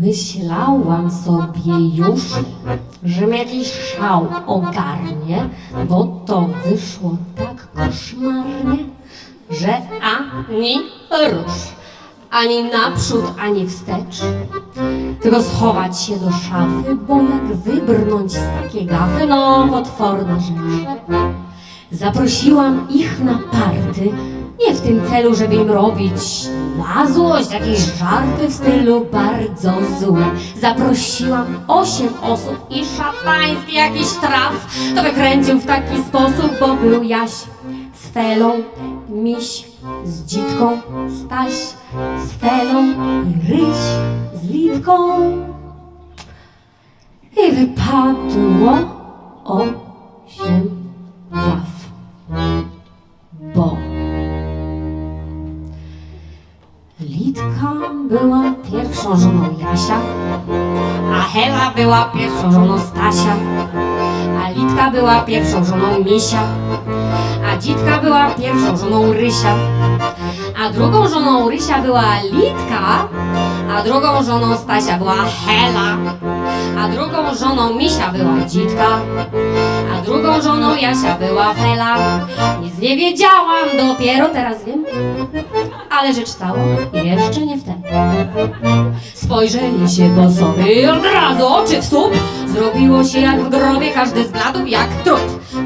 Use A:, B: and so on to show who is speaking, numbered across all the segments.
A: Myślałam sobie już, że mnie jakiś szał ogarnie, bo to wyszło tak koszmarnie, że ani rusz, ani naprzód, ani wstecz, tylko schować się do szafy, bo jak wybrnąć z takiej gafy, no potworna rzecz. Zaprosiłam ich na party, nie w tym celu, żeby im robić na złość jakieś żarty w stylu bardzo złym. Zaprosiłam osiem osób i szatański jakiś traf to wykręcił w taki sposób, bo był Jaś z Felą, Miś z Dzitką, Staś z Felą i Ryś z Litką. I wypadło osiem praw. Litka była pierwszą żoną Jasia, a Hela była pierwszą żoną Stasia, a Litka była pierwszą żoną Misia, a Dzitka była pierwszą żoną Rysia, a drugą żoną Rysia była Litka, a drugą żoną Stasia była Hela, a drugą żoną Misia była Dzitka, a drugą żoną Jasia była Hela. Nic nie wiedziałam, dopiero teraz wiem, ale rzecz cała jeszcze nie wtedy. Spojrzeli się po sobie od razu oczy w słup. Zrobiło się jak w grobie, każdy zbladł jak trup.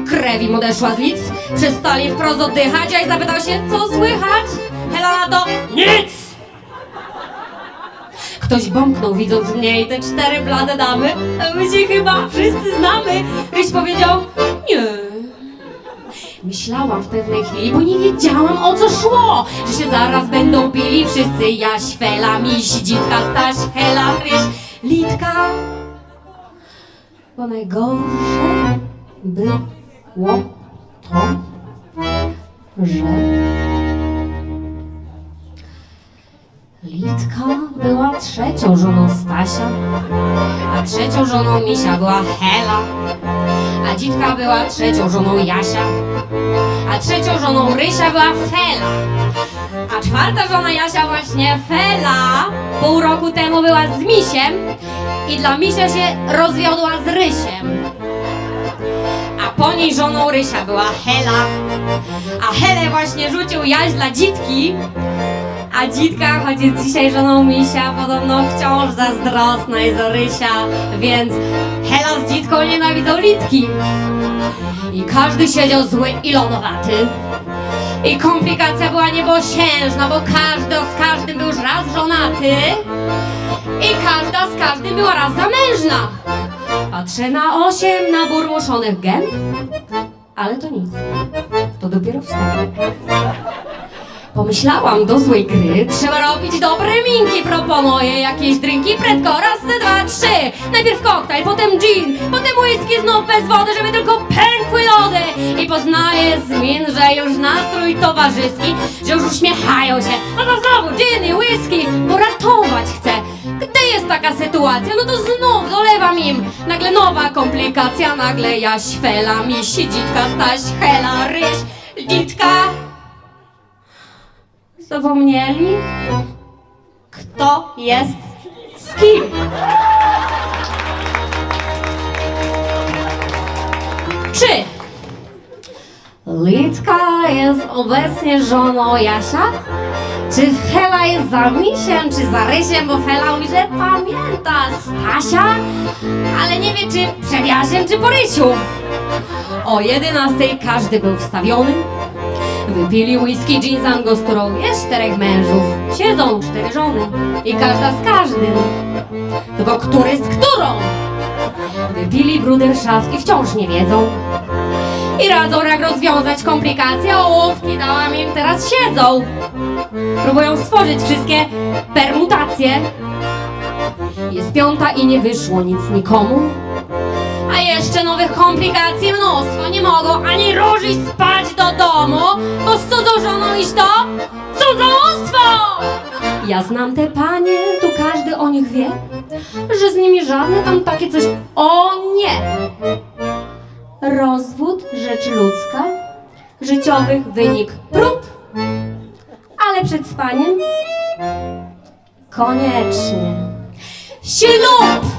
A: Krew im odeszła z lic, przestali wprost oddychać, a i zapytał się, co słychać? Hela na to, nic! Ktoś bąknął, widząc mnie i te cztery blade damy. My się chyba wszyscy znamy. Ryś powiedział. Myślałam w pewnej chwili, bo nie wiedziałam o co szło, że się zaraz będą pili wszyscy Jaś, Fela, Miś, Dzitka, Staś, Hela, Ryś, Litka. Bo najgorsze było to, że Litka była trzecią żoną Stasia, a trzecią żoną Misia była Hela, a Dzitka była trzecią żoną Jasia, a trzecią żoną Rysia była Fela, a czwarta żona Jasia właśnie Fela. Pół roku temu była z Misiem i dla Misia się rozwiodła z Rysiem. A po niej żoną Rysia była Hela, a Helę właśnie rzucił Jaś dla Dzitki, a Dzitka, jest dzisiaj żoną Misia, podobno wciąż zazdrosna jest o Rysia, więc Hela z Dzitką nienawidzą Litki. I każdy siedział zły i lodowaty. I komplikacja była niebosiężna, bo każdy z każdym był już raz żonaty. I każda z każdym była raz zamężna. Patrzę na osiem naburmuszonych gęb, ale to nic. To dopiero wstęp. Pomyślałam do złej gry, trzeba robić dobre minki, proponuję jakieś drinki, prędko, raz, dwa, trzy. Najpierw koktajl, potem gin, potem whisky znów bez wody, żeby tylko pękły lody. I poznaję z min, że już nastrój towarzyski, że już uśmiechają się. No to znowu gin i whisky, bo ratować chcę. Gdy jest taka sytuacja, no to znów dolewam im. Nagle nowa komplikacja, nagle Jaś, Fela, Misi, Dzitka, Staś, Hela, Ryś, Litka. Zapomnieli, kto jest z kim. Czy Litka jest obecnie żoną Jasia? Czy Fela jest za Misiem, czy za Rysiem, bo Fela mówi, że pamięta Stasia, ale nie wie, czy przed Jasiem, czy po Rysiu. O 11 każdy był wstawiony, Wypili whisky gin z jest czterech mężów. Siedzą cztery żony i każda z każdym. Tylko który z którą? Wypili bruderschaft i wciąż nie wiedzą. I radzą jak rozwiązać komplikacje, ołówki dałam im, teraz siedzą. Próbują stworzyć wszystkie permutacje. Jest piąta i nie wyszło nic nikomu. A jeszcze nowych komplikacji mnóstwo. Nie mogą ani różyć spać do domu, bo z cudzą żoną iść to cudzołóstwo! Ja znam te panie, tu każdy o nich wie, że z nimi żadne tam takie coś. O nie! Rozwód, rzecz ludzka, życiowych wynik prób, ale przed spaniem koniecznie. Ślub!